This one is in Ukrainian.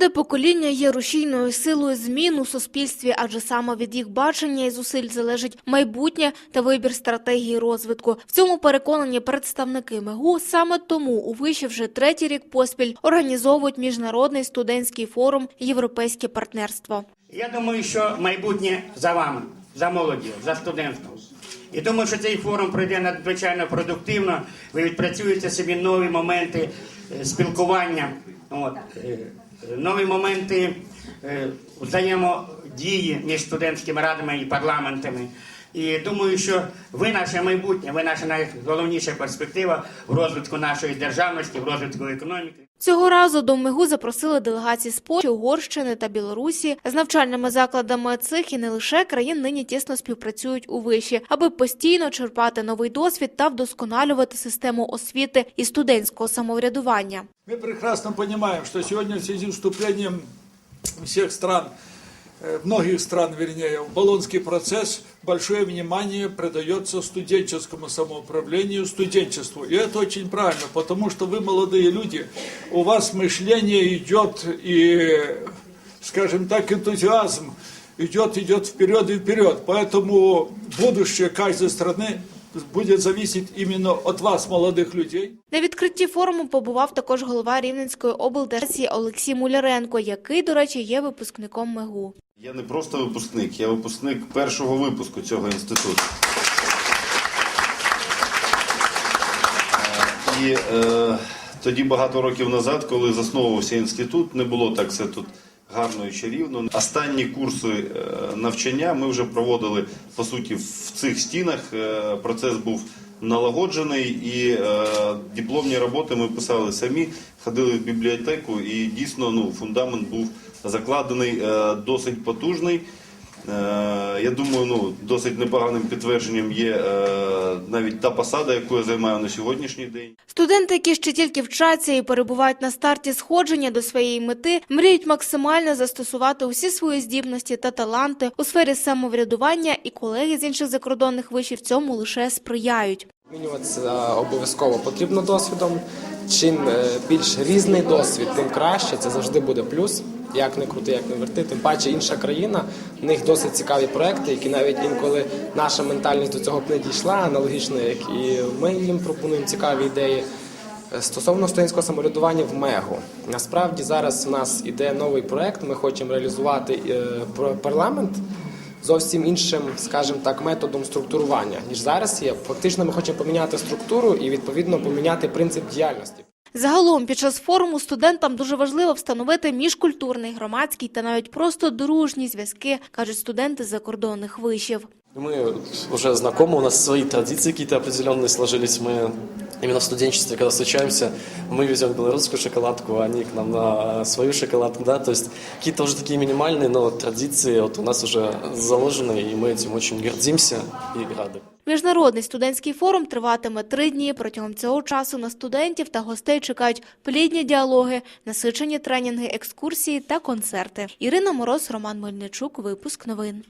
Молоде покоління є рушійною силою змін у суспільстві, адже саме від їх бачення і зусиль залежить майбутнє та вибір стратегії розвитку. В цьому переконані представники МЕГУ. Саме тому у виші вже третій рік поспіль організовують міжнародний студентський форум Європейське партнерство. Я думаю, що майбутнє за вами, за молоддю, за студентством. І думаю, що цей форум пройде надзвичайно продуктивно. Ви відпрацюєте собі нові моменти е, спілкування, от, е, нові моменти е, взаємодії між студентськими радами і парламентами. І думаю, що ви наше майбутнє, ви наша найголовніша перспектива в розвитку нашої державності, в розвитку економіки. Цього разу до МЕГУ запросили делегації з Польщі, Угорщини та Білорусі. З навчальними закладами цих і не лише країн нині тісно співпрацюють у виші, аби постійно черпати новий досвід та вдосконалювати систему освіти і студентського самоврядування. Мы прекрасно понимаем, что сегодня в связи с вступлением всех стран, многих стран, вернее, в Болонский процесс большое внимание придается студенческому самоуправлению, студенчеству. И это очень правильно, потому что вы молодые люди, у вас мышление идет и, скажем так, энтузиазм идет, идет вперед и вперед. Поэтому будущее каждой страны будет зависеть именно от вас, молодых людей. На відкритті форуму побував також голова Рівненської облдержадміністрації Олексій Муляренко, який, до речі, є випускником МЕГУ. Я не просто випускник, я випускник першого випуску цього інституту. Е, І е, тоді багато років назад, коли засновувався інститут, не було так все тут гарно і чарівно. Останні курси е, навчання ми вже проводили по суті в цих стінах. Е, Процес був налагоджений, і е, дипломні роботи ми писали самі, ходили в бібліотеку, і дійсно ну, фундамент був закладений досить потужний. Е, Я думаю, ну досить непоганим підтвердженням є е, навіть та посада, яку я займаю на сьогоднішній день. Студенти, які ще тільки вчаться і перебувають на старті сходження до своєї мети, мріють максимально застосувати усі свої здібності та таланти у сфері самоврядування, і колеги з інших закордонних вишів цьому лише сприяють. Змінюватися обов'язково потрібно досвідом. Чим е, більш різний досвід, тим краще. Це завжди буде плюс. Як не крути, як не верти. Тим паче інша країна, в них досить цікаві проекти, які навіть інколи наша ментальність до цього б не дійшла, аналогічно як і ми їм пропонуємо цікаві ідеї. Стосовно студентського самоврядування в МЕГу, насправді зараз у нас іде новий проект. Ми хочемо реалізувати е, парламент зовсім іншим, скажімо так, методом структурування ніж зараз є. Фактично, ми хочемо поміняти структуру і відповідно поміняти принцип діяльності. Загалом, під час форуму студентам дуже важливо встановити міжкультурний, громадський та навіть просто дружні зв'язки, кажуть студенти з закордонних вишів. Мы уже знакомы, у нас свои традиции какие-то определенные сложились. Мы именно в студенчестве, когда встречаемся, мы везем белорусскую шоколадку, а они к нам на свою шоколадку, да, то есть какие-то уже такие минимальные, но традиции вот у нас уже заложены, и мы этим очень гордимся и рады. Міжнародний студентський форум триватиме три дні. Протягом цього часу на студентів та гостей чекають плідні діалоги, насичені тренінги, екскурсії та концерти. Ірина Мороз, Роман Мельничук. Випуск новин.